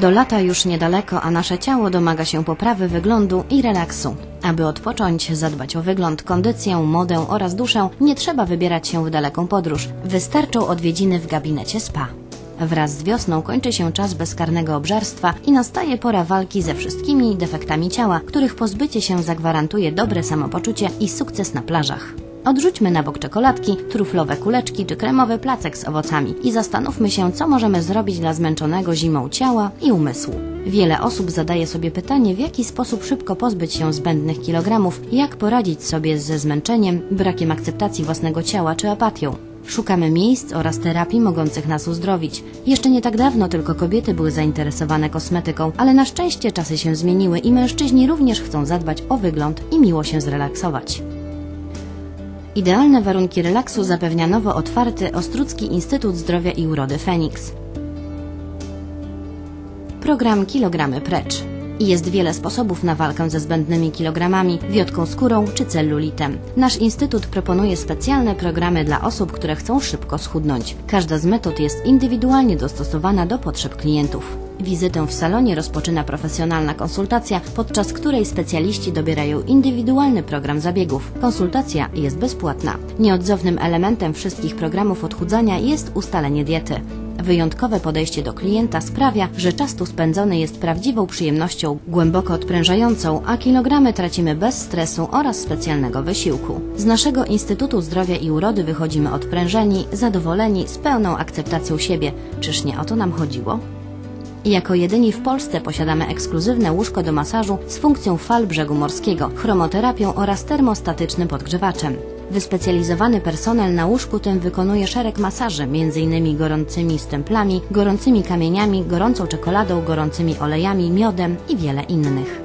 Do lata już niedaleko, a nasze ciało domaga się poprawy wyglądu i relaksu. Aby odpocząć, zadbać o wygląd, kondycję, modę oraz duszę, nie trzeba wybierać się w daleką podróż. Wystarczą odwiedziny w gabinecie spa. Wraz z wiosną kończy się czas bezkarnego obżarstwa i nastaje pora walki ze wszystkimi defektami ciała, których pozbycie się zagwarantuje dobre samopoczucie i sukces na plażach. Odrzućmy na bok czekoladki, truflowe kuleczki czy kremowy placek z owocami i zastanówmy się, co możemy zrobić dla zmęczonego zimą ciała i umysłu. Wiele osób zadaje sobie pytanie, w jaki sposób szybko pozbyć się zbędnych kilogramów, jak poradzić sobie ze zmęczeniem, brakiem akceptacji własnego ciała czy apatią. Szukamy miejsc oraz terapii mogących nas uzdrowić. Jeszcze nie tak dawno tylko kobiety były zainteresowane kosmetyką, ale na szczęście czasy się zmieniły i mężczyźni również chcą zadbać o wygląd i miło się zrelaksować. Idealne warunki relaksu zapewnia nowo otwarty Ostrucki Instytut Zdrowia i Urody Feniks. Program Kilogramy Precz. I jest wiele sposobów na walkę ze zbędnymi kilogramami, wiotką skórą czy cellulitem. Nasz instytut proponuje specjalne programy dla osób, które chcą szybko schudnąć. Każda z metod jest indywidualnie dostosowana do potrzeb klientów. Wizytę w salonie rozpoczyna profesjonalna konsultacja, podczas której specjaliści dobierają indywidualny program zabiegów. Konsultacja jest bezpłatna. Nieodzownym elementem wszystkich programów odchudzania jest ustalenie diety. Wyjątkowe podejście do klienta sprawia, że czas tu spędzony jest prawdziwą przyjemnością, głęboko odprężającą, a kilogramy tracimy bez stresu oraz specjalnego wysiłku. Z naszego Instytutu Zdrowia i Urody wychodzimy odprężeni, zadowoleni, z pełną akceptacją siebie. Czyż nie o to nam chodziło? Jako jedyni w Polsce posiadamy ekskluzywne łóżko do masażu z funkcją fal brzegu morskiego, chromoterapią oraz termostatycznym podgrzewaczem. Wyspecjalizowany personel na łóżku tym wykonuje szereg masaży, m.in. gorącymi stemplami, gorącymi kamieniami, gorącą czekoladą, gorącymi olejami, miodem i wiele innych.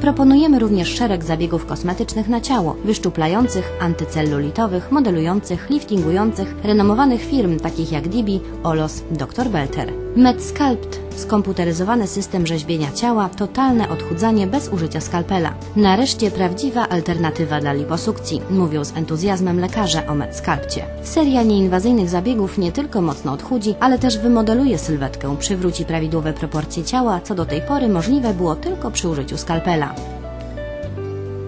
Proponujemy również szereg zabiegów kosmetycznych na ciało, wyszczuplających, antycellulitowych, modelujących, liftingujących, renomowanych firm takich jak Dibi, Olos, Dr. Belter. MedSculpt, skomputeryzowany system rzeźbienia ciała, totalne odchudzanie bez użycia skalpela. Nareszcie prawdziwa alternatywa dla liposukcji, mówią z entuzjazmem lekarze o MedSculpcie. Seria nieinwazyjnych zabiegów nie tylko mocno odchudzi, ale też wymodeluje sylwetkę, przywróci prawidłowe proporcje ciała, co do tej pory możliwe było tylko przy użyciu skalpela.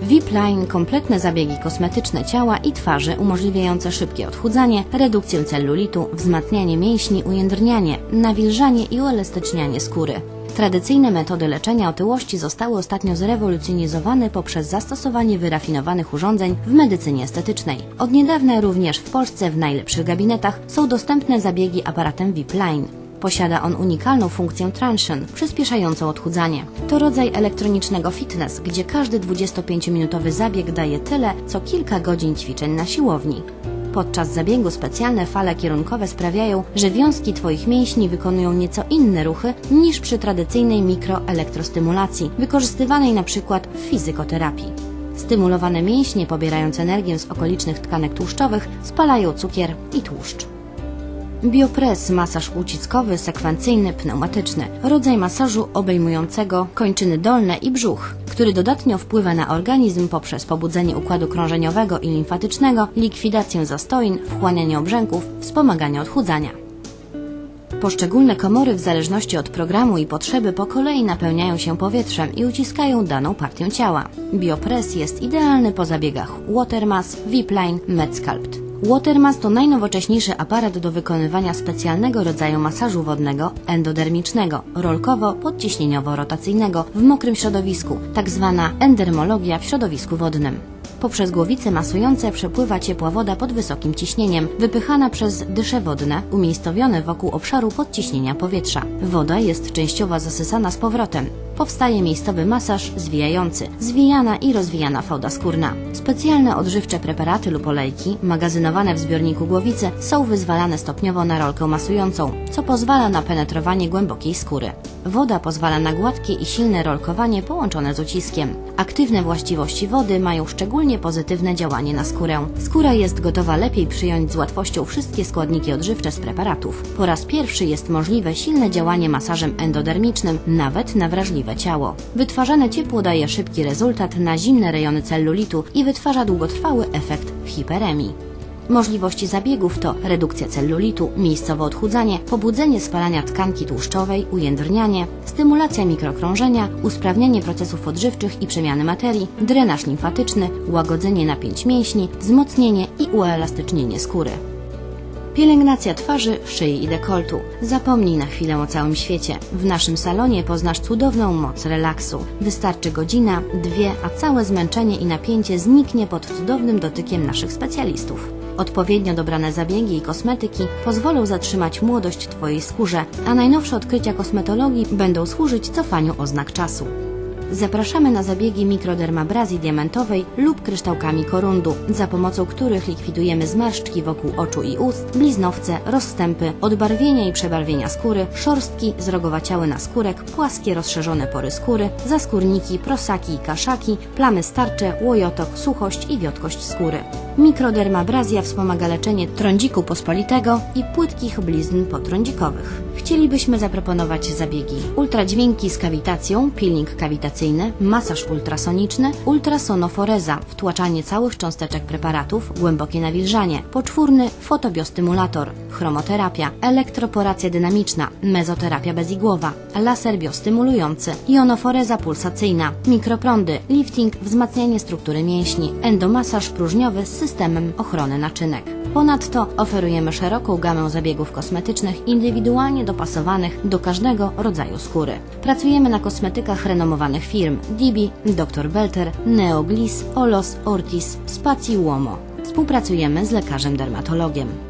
VIP-Line kompletne zabiegi kosmetyczne ciała i twarzy umożliwiające szybkie odchudzanie, redukcję cellulitu, wzmacnianie mięśni, ujędrnianie, nawilżanie i uelastycznianie skóry. Tradycyjne metody leczenia otyłości zostały ostatnio zrewolucjonizowane poprzez zastosowanie wyrafinowanych urządzeń w medycynie estetycznej. Od niedawna również w Polsce w najlepszych gabinetach są dostępne zabiegi aparatem VIP-Line. Posiada on unikalną funkcję Transion, przyspieszającą odchudzanie. To rodzaj elektronicznego fitness, gdzie każdy 25-minutowy zabieg daje tyle, co kilka godzin ćwiczeń na siłowni. Podczas zabiegu specjalne fale kierunkowe sprawiają, że wiązki Twoich mięśni wykonują nieco inne ruchy niż przy tradycyjnej mikroelektrostymulacji, wykorzystywanej przykład w fizykoterapii. Stymulowane mięśnie pobierając energię z okolicznych tkanek tłuszczowych spalają cukier i tłuszcz. Biopress, masaż uciskowy, sekwencyjny, pneumatyczny. Rodzaj masażu obejmującego kończyny dolne i brzuch, który dodatnio wpływa na organizm poprzez pobudzenie układu krążeniowego i limfatycznego, likwidację zastoin, wchłanianie obrzęków, wspomaganie odchudzania. Poszczególne komory w zależności od programu i potrzeby po kolei napełniają się powietrzem i uciskają daną partię ciała. Biopress jest idealny po zabiegach Watermass, VIP-Line, MedSculpt. Watermass to najnowocześniejszy aparat do wykonywania specjalnego rodzaju masażu wodnego endodermicznego, rolkowo-podciśnieniowo-rotacyjnego w mokrym środowisku, tak zwana endermologia w środowisku wodnym. Poprzez głowice masujące przepływa ciepła woda pod wysokim ciśnieniem, wypychana przez dysze wodne umiejscowione wokół obszaru podciśnienia powietrza. Woda jest częściowo zasysana z powrotem. Powstaje miejscowy masaż zwijający, zwijana i rozwijana fałda skórna. Specjalne odżywcze preparaty lub olejki, magazynowane w zbiorniku głowicy, są wyzwalane stopniowo na rolkę masującą, co pozwala na penetrowanie głębokiej skóry. Woda pozwala na gładkie i silne rolkowanie połączone z uciskiem. Aktywne właściwości wody mają szczególnie pozytywne działanie na skórę. Skóra jest gotowa lepiej przyjąć z łatwością wszystkie składniki odżywcze z preparatów. Po raz pierwszy jest możliwe silne działanie masażem endodermicznym nawet na wrażliwe ciało. Wytwarzane ciepło daje szybki rezultat na zimne rejony cellulitu i wytwarza długotrwały efekt hiperemii. Możliwości zabiegów to redukcja cellulitu, miejscowe odchudzanie, pobudzenie spalania tkanki tłuszczowej, ujędrnianie, stymulacja mikrokrążenia, usprawnienie procesów odżywczych i przemiany materii, drenaż limfatyczny, łagodzenie napięć mięśni, wzmocnienie i uelastycznienie skóry. Pielęgnacja twarzy, szyi i dekoltu. Zapomnij na chwilę o całym świecie. W naszym salonie poznasz cudowną moc relaksu. Wystarczy godzina, dwie, a całe zmęczenie i napięcie zniknie pod cudownym dotykiem naszych specjalistów. Odpowiednio dobrane zabiegi i kosmetyki pozwolą zatrzymać młodość Twojej skórze, a najnowsze odkrycia kosmetologii będą służyć cofaniu oznak czasu. Zapraszamy na zabiegi mikrodermabrazji diamentowej lub kryształkami korundu, za pomocą których likwidujemy zmarszczki wokół oczu i ust, bliznowce, rozstępy, odbarwienia i przebarwienia skóry, szorstki, zrogowaciały naskórek, płaskie rozszerzone pory skóry, zaskórniki, prosaki i kaszaki, plamy starcze, łojotok, suchość i wiotkość skóry. Mikrodermabrazja wspomaga leczenie trądziku pospolitego i płytkich blizn potrądzikowych. Chcielibyśmy zaproponować zabiegi ultradźwięki z kawitacją, pilnik kawitacyjny, masaż ultrasoniczny, ultrasonoforeza, wtłaczanie całych cząsteczek preparatów, głębokie nawilżanie, poczwórny fotobiostymulator, chromoterapia, elektroporacja dynamiczna, mezoterapia bezigłowa, laser biostymulujący, jonoforeza pulsacyjna, mikroprądy, lifting, wzmacnianie struktury mięśni, endomasaż próżniowy z systemem ochrony naczynek. Ponadto oferujemy szeroką gamę zabiegów kosmetycznych indywidualnie dopasowanych do każdego rodzaju skóry. Pracujemy na kosmetykach renomowanych firm Dibi, Dr. Belter, Neoglis, Olos, Ortis, Spaci Uomo. Współpracujemy z lekarzem dermatologiem.